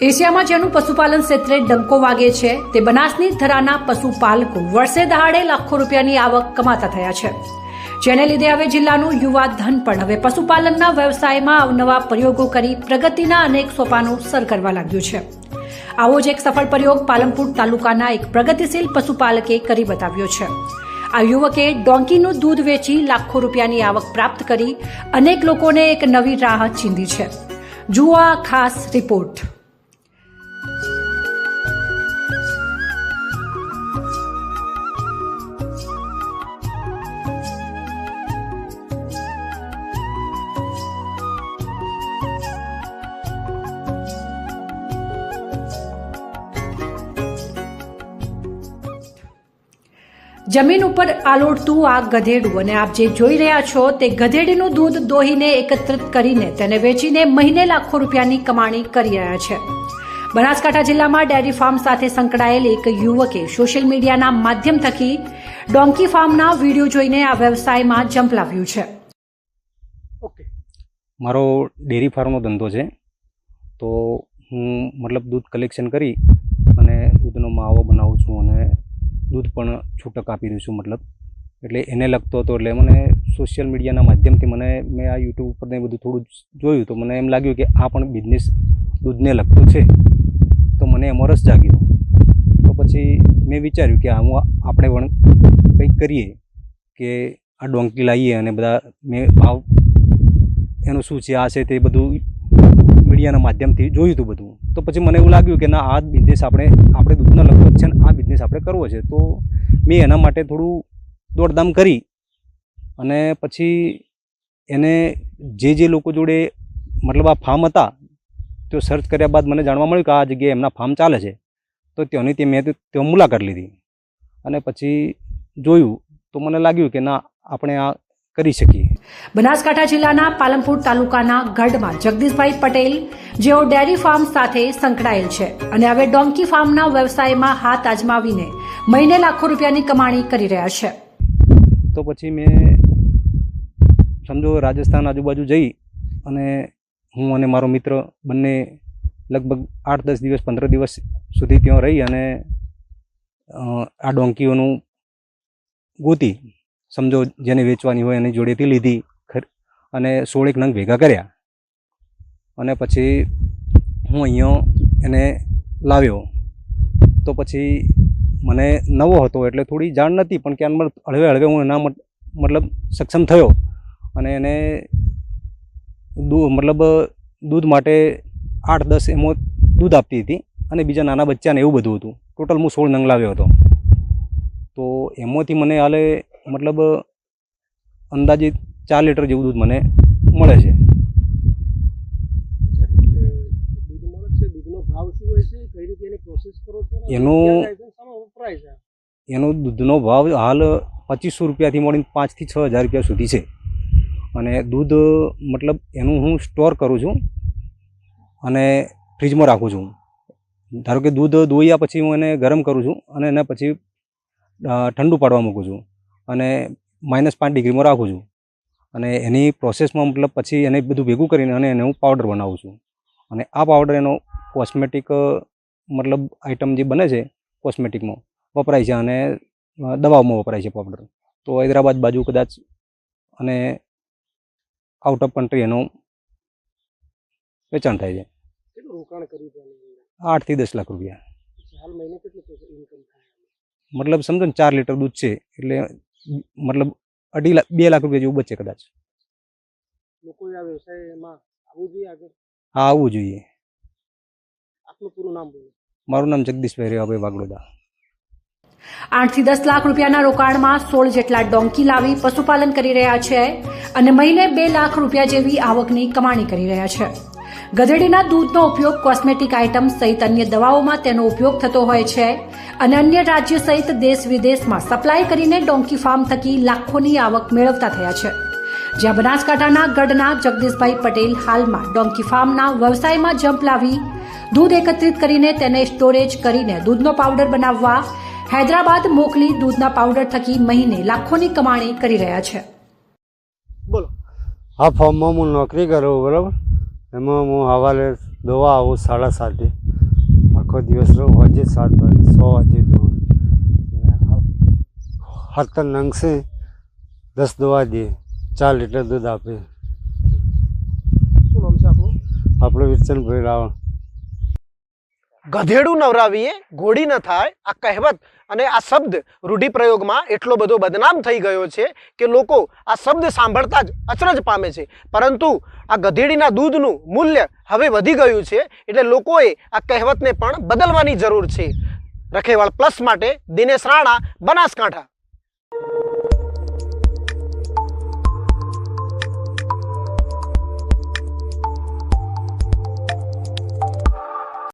એશિયામાં જેનું પશુપાલન ક્ષેત્રે ડંકો વાગે છે, તે બનાસની ધરાના પશુપાલકો વર્ષે દહાડે લાખો રૂપિયાની આવક કમાતા થયા છે. જેને લીધે હવે જિલ્લાનું યુવા ધન પણ હવે પશુપાલનના વ્યવસાયમાં અવનવા પ્રયોગો કરી પ્રગતિના અનેક સોપાનો સર કરવા લાગ્યું છે. આવો જ એક સફળ પ્રયોગ પાલનપુર તાલુકાના એક પ્રગતિશીલ પશુપાલકે કરી બતાવ્યો છે. આ યુવકે ડોંકીનું દૂધ વેચી લાખો રૂપિયાની આવક પ્રાપ્ત કરી અનેક લોકોને એક નવી રાહ ચીંધી છે. જુઓ આ ખાસ રિપોર્ટ. જમીન ઉપર આલોડતું આ ગધેડું અને આપ જે જોઈ રહ્યા છો તે ગધેડીનું દૂધ દોહીને એકત્રિત કરીને તેને વેચીને મહિને લાખો રૂપિયાની કમાણી કરી રહ્યા છે. બનાસકાંઠા જિલ્લામાં ડેરી ફાર્મ સાથે સંકળાયેલ એક યુવકે સોશિયલ મીડિયાના માધ્યમ થકી ડોંકી ફાર્મના વીડિયો જોઈને આ વ્યવસાયમાં ઝંપલાવ્યું છે. ઓકે. મારો ડેરી ફાર્મનો ધંધો છે. તો હું મતલબ દૂધ કલેક્શન કરી અને દૂધનો માવો દૂધ પણ છૂટક આપી દઉં છું, મતલબ. એટલે એને લગતો હતો, એટલે મને સોશિયલ મીડિયાના માધ્યમથી મને, મેં આ યુટ્યુબ ઉપર ને બધું થોડું જોયું તો મને એમ લાગ્યું કે આ પણ બિઝનેસ દૂધને લગતો છે. તો મને એમાં રસ જાગ્યો. તો પછી મેં વિચાર્યું કે આમાં આપણે પણ કંઈક કરીએ કે આ ડોંકી લાવીએ અને બધા, મેં ભાવ એનું શું છે, આ છે તે બધું મીડિયાના માધ્યમથી જોયું હતું બધું. તો પછી મને એવું લાગ્યું કે ના, આ બિઝનેસ આપણે આપણે દૂધનો લગતો આપણે કરવો છે, તો મેં એના માટે થોડું દોડધામ કરી અને પછી એને જે જે લોકો જોડે મતલબ આ ફાર્મ હતા તો સર્ચ કર્યા બાદ મને જાણવા મળ્યું કે આ જગ્યાએ એમના ફાર્મ ચાલે છે, તો ત્યાંની તે મેં ત્યાં મુલાકાત લીધી અને પછી જોયું, તો મને લાગ્યું કે ના, આપણે આ કરી શકીએ. બનાસકાંઠા જિલ્લાના પાલનપુર તાલુકાના ગઢમાં જગદીશભાઈ પટેલ જેઓ ડેરી ફાર્મ સાથે સંકળાયેલ છે અને હવે ડોંકી ફાર્મના વ્યવસાયમાં હાથ આજમાવીને મહિને લાખો રૂપિયાની કમાણી કરી રહ્યા છે. તો પછી મેં સમજો રાજસ્થાન આજુબાજુ જઈ અને હું અને મારો મિત્ર બંને લગભગ આઠ દસ દિવસ પંદર દિવસ સુધી ત્યાં રહી અને આ ડોંકીઓનું ગોતી સમજો જેને વેચવાની હોય એની જોડેથી લીધી અને સોળેક નંગ ભેગા કર્યા. અને પછી હું અહીંયા એને લાવ્યો. તો પછી મને નવો હતો એટલે થોડી જાણ નથી પણ ક્યાં હળવે હળવે હું એના મત- મતલબ સક્ષમ થયો. અને એને દૂધ મતલબ દૂધ માટે આઠ, દસ એમાં દૂધ આપતી હતી અને બીજા નાના બચ્ચાને એવું બધું હતું. ટોટલ હું સોળ નંગ લાવ્યો હતો. તો એમાંથી મને હાલે મતલબ અંદાજિત ચાર લીટર જેવું દૂધ મને મળે છે. દૂધ મળે છે. દૂધનો ભાવ શું હોય છે? કઈ રીતે એની એનો દૂધનો ભાવ હાલ પચીસો રૂપિયાથી મળીને પાંચથી છ હજાર રૂપિયા સુધી છે. અને દૂધ મતલબ એનું હું સ્ટોર કરું છું અને ફ્રીજમાં રાખું છું. ધારો કે દૂધ દોયા પછી હું એને ગરમ કરું છું અને એને પછી ઠંડુ પાડવા મૂકું છું. અને માઇનસ પાંચ ડિગ્રીમાં રાખું છું. અને એની પ્રોસેસમાં મતલબ પછી એને બધું ભેગું કરીને અને એને હું પાવડર બનાવું છું. અને આ પાવડર એનો કોસ્મેટિક મતલબ આઇટમ જે બને છે કોસ્મેટિકમાં વપરાય છે અને દવાઓમાં વપરાય છે પાવડર તો હૈદરાબાદ બાજુ કદાચ અને આઉટ ઓફ કન્ટ્રી એનું વેચાણ થાય છે? આઠથી દસ લાખ રૂપિયા. મતલબ સમજો ને ચાર લીટર દૂધ છે એટલે મતલબ અઢી લાખ બે લાખ રૂપિયા જેવું બચે કદાચ. લોકોએ આ વ્યવસાયમાં આવવું જોઈએ આગળ? હા આવવું જોઈએ. આપનું પૂરું નામ બોલો. મારું નામ જગદીશભાઈ રેવાભાઈ વાગડોદા. આઠથી દસ લાખ રૂપિયાના રોકાણમાં સોળ જેટલા ડોંકી લાવી પશુપાલન કરી રહ્યા છે અને મહિને બે લાખ રૂપિયા જેવી આવકની કમાણી કરી રહ્યા છે. ગધેડીના દૂધનો ઉપયોગ કોસ્મેટિક આઇટમ સહિત અન્ય દવાઓમાં તેનો ઉપયોગ થતો હોય છે અને અન્ય રાજ્ય સહિત દેશ વિદેશમાં સપ્લાય કરીને ડોંકી ફાર્મ થકી લાખોની આવક મેળવતા થયા છે. જ્યાં બનાસકાંઠાના ગઢના જગદીશભાઈ પટેલ હાલમાં ડોંકી ફાર્મના વ્યવસાયમાં જંપ લાવી દૂધ એકત્રિત કરીને તેને સ્ટોરેજ કરીને દૂધનો પાવડર બનાવવા હૈદરાબાદ મોકલી દૂધના પાવડર થકી મહિને લાખોની કમાણી કરી રહ્યા છે. બોલો. આ ફોર્મમાં હું નોકરી કરું, બરાબર? એમાં હું સવારે દોવા આવું સાડા સાતે. આખો દિવસ રહું વાજે સાત વાગે સો વાગે દઉં હતર નંગ છે દસ દવા દે ચાર લીટર દૂધ આપે. આપણે? વિરચનભાઈ રાવણ ગધેડું નવરાવીએ ઘોડી ન થાય, આ કહેવત અને આ શબ્દ રૂઢિપ્રયોગમાં એટલો બધો બદનામ થઈ ગયો છે કે લોકો આ શબ્દ સાંભળતા જ અચરજ પામે છે. પરંતુ આ ગધેડીના દૂધનું મૂલ્ય હવે વધી ગયું છે એટલે લોકોએ આ કહેવતને પણ બદલવાની જરૂર છે. રખેવાળ પ્લસ માટે દિનેશ રાણા, બનાસકાંઠા.